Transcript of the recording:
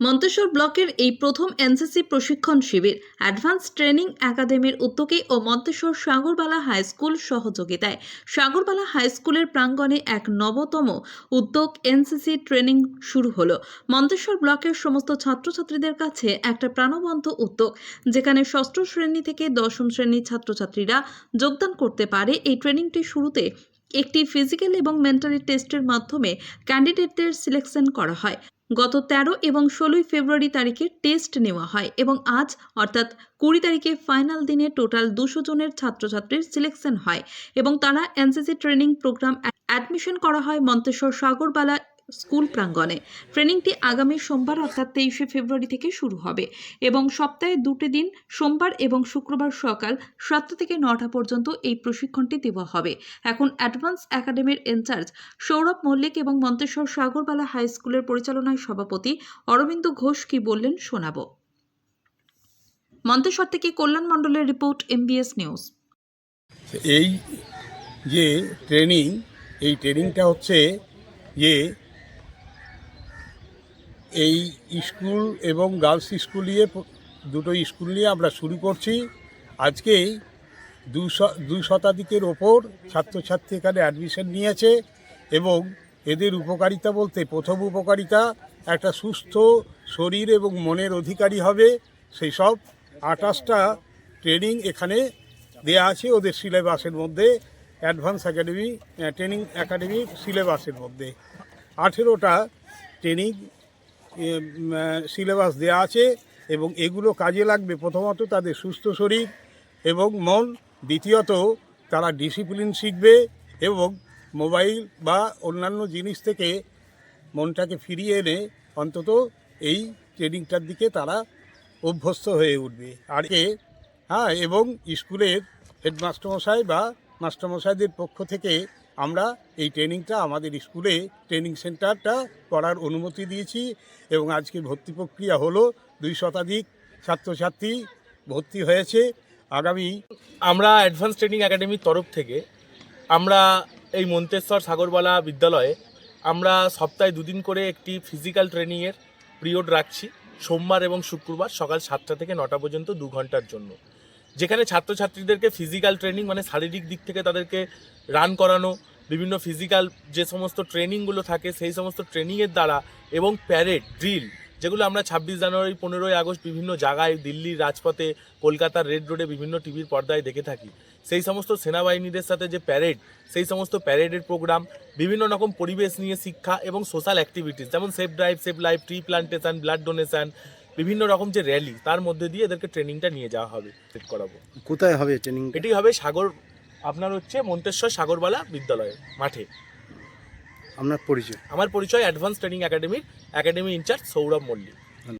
মন্তেশ্বর ব্লকের এই প্রথম এনসিসি প্রশিক্ষণ শিবির অ্যাডভান্স ট্রেনিং একাডেমির উদ্যোগে ও মন্তেশ্বর সাগরবালা হাই স্কুল সহযোগিতায় সাগরবালা হাই স্কুলের প্রাঙ্গণে এক নবতম উদ্যোগ এনসিসি ট্রেনিং শুরু হলো। মন্তেশ্বর ব্লকের সমস্ত ছাত্রছাত্রীদের কাছে একটা প্রাণবন্ত উদ্যোগ, যেখানে ষষ্ঠ শ্রেণি থেকে দশম শ্রেণির ছাত্রছাত্রীরা যোগদান করতে পারে এই ট্রেনিংটি শুরুতে একটি ফিজিক্যাল এবং মেন্টালি টেস্টের মাধ্যমে ক্যান্ডিডেটদের সিলেকশন করা হয়। গত তেরো এবং ষোলোই ফেব্রুয়ারি তারিখে টেস্ট নেওয়া হয় এবং আজ, অর্থাৎ কুড়ি তারিখে ফাইনাল দিনে টোটাল দুশো জনের ছাত্রছাত্রীর সিলেকশন হয় এবং তারা এনসিসি ট্রেনিং প্রোগ্রাম অ্যাডমিশন করা হয় মন্তেশ্বর সাগরবালা স্কুল প্রাঙ্গণে। ট্রেনিংটি আগামী সোমবার অর্থাৎ তেইশে ফেব্রুয়ারি থেকে শুরু হবে এবং সপ্তাহে দুটি দিন, সোমবার এবং শুক্রবার সকাল সাতটা থেকে নটা পর্যন্ত এই প্রশিক্ষণটি দেওয়া হবে। এখন অ্যাডভান্স একাডেমির ইনচার্জ সৌরভ মল্লিক এবং মন্তেশ্বর সাগরবালা হাই স্কুলের পরিচালনায় সভাপতি অরবিন্দ ঘোষ কি বললেন শোনাব। মন্তেশ্বর থেকে কল্যাণ মণ্ডলের রিপোর্ট, এমবিএস নিউজ। এই যে ট্রেনিং, এই ট্রেনিংটা হচ্ছে যে এই স্কুল এবং গার্লস স্কুল নিয়ে, দুটো স্কুল নিয়ে আমরা শুরু করছি। আজকেই দুই শতাধিকের ওপর ছাত্রছাত্রী এখানে অ্যাডমিশন নিয়েছে এবং এদের উপকারিতা বলতে প্রথম উপকারিতা, একটা সুস্থ শরীর এবং মনের অধিকারী হবে, সেই সব আঠাশটা ট্রেনিং এখানে দেয়া আছে ওদের সিলেবাসের মধ্যে অ্যাডভান্স একাডেমি ট্রেনিং একাডেমি সিলেবাসের মধ্যে। আঠেরোটা ট্রেনিং সিলেবাস দেয়া আছে এবং এগুলো কাজে লাগবে প্রথমত তাদের সুস্থ শরীর এবং মন, দ্বিতীয়ত তারা ডিসিপ্লিন শিখবে এবং মোবাইল বা অন্যান্য জিনিস থেকে মনটাকে ফিরিয়ে এনে অন্তত এই ট্রেনিংটার দিকে তারা অভ্যস্ত হয়ে উঠবে। আর এ হ্যাঁ এবং স্কুলের হেডমাস্টারমশাই বা মাস্টারমশাইদের পক্ষ থেকে আমরা এই ট্রেনিংটা আমাদের স্কুলে ট্রেনিং সেন্টারটা করার অনুমতি দিয়েছি এবং আজকে ভর্তি প্রক্রিয়া হলো দুই শতাধিক ছাত্রছাত্রী ভর্তি হয়েছে। আগামী আমরা অ্যাডভান্স ট্রেনিং একাডেমির তরফ থেকে আমরা এই মন্তেশ্বর সাগরবালা বিদ্যালয়ে আমরা সপ্তাহে দুদিন করে একটি ফিজিক্যাল ট্রেনিংয়ের পিরিয়ড রাখছি, সোমবার এবং শুক্রবার সকাল সাতটা থেকে নটা পর্যন্ত দু ঘণ্টার জন্য। যেখানে ছাত্রছাত্রীদেরকে ফিজিক্যাল ট্রেনিং মানে শারীরিক দিক থেকে তাদেরকে রান করানো, বিভিন্ন ফিজিক্যাল যে সমস্ত ট্রেনিংগুলো থাকে, সেই সমস্ত ট্রেনিংয়ের দ্বারা এবং প্যারেড ড্রিল যেগুলো আমরা ছাব্বিশ জানুয়ারি, পনেরোই আগস্ট বিভিন্ন জায়গায়, দিল্লির রাজপথে, কলকাতার রেড রোডে বিভিন্ন টিভির পর্দায় দেখে থাকি। সেই সমস্ত সেনাবাহিনীদের সাথে যে প্যারেড সেই সমস্ত প্যারেডের প্রোগ্রাম বিভিন্ন রকম পরিবেশ নিয়ে শিক্ষা এবং সোশ্যাল অ্যাক্টিভিটিস যেমন safe drive safe life tree plantation blood donation বিভিন্ন রকম যে র্যালি তার মধ্যে দিয়ে এদেরকে ট্রেনিংটা নিয়ে যাওয়া হবে সেট করাবো। কোথায় হবে ট্রেনিং এটি হবে সাগর আপনার হচ্ছে মন্তেশ্বর সাগরবালা বিদ্যালয়ে মাঠে। আপনার পরিচয়? আমার পরিচয় অ্যাডভান্স ট্রেনিং একাডেমির একাডেমি ইনচার্জ সৌরভ মল্লিক।